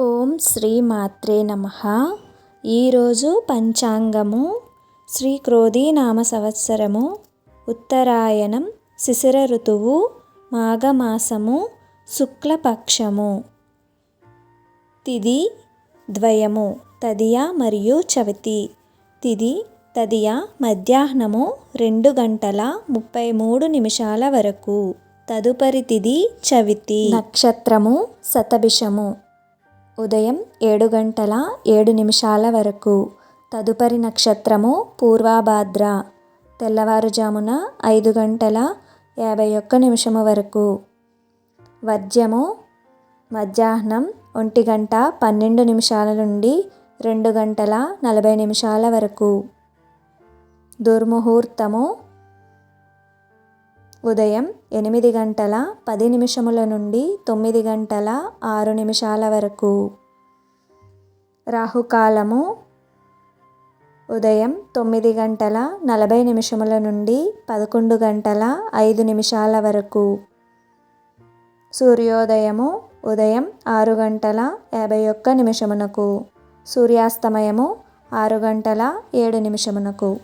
ఓం శ్రీ మాత్రే నమ. ఈరోజు పంచాంగము శ్రీ క్రోధీనామ సంవత్సరము ఉత్తరాయణం శిశిర ఋతువు మాఘమాసము శుక్లపక్షము. తిది ద్వయము తదియ మరియు చవితి. తిది తదియ మధ్యాహ్నము రెండు గంటల ముప్పై మూడు నిమిషాల వరకు. తదుపరి తిది చవితి. నక్షత్రము శతభిషము. ఉదయం ఏడు గంటల ఏడు నిమిషాల వరకు. తదుపరి నక్షత్రము పూర్వాభాద్ర. తెల్లవారుజామున ఐదు గంటల యాభై ఒక్క నిమిషము వరకు. వద్యము మధ్యాహ్నం ఒంటి గంట పన్నెండు నిమిషాల నుండి రెండు గంటల నలభై నిమిషాల వరకు. దుర్ముహూర్తము ఉదయం ఎనిమిది గంటల పది నిమిషముల నుండి తొమ్మిది గంటల ఆరు నిమిషాల వరకు. రాహుకాలము ఉదయం తొమ్మిది గంటల నలభై నిమిషముల నుండి పదకొండు గంటల ఐదు నిమిషాల వరకు. సూర్యోదయము ఉదయం ఆరు గంటల యాభై ఒక్క నిమిషమునకు. సూర్యాస్తమయము ఆరు గంటల ఏడు నిమిషమునకు.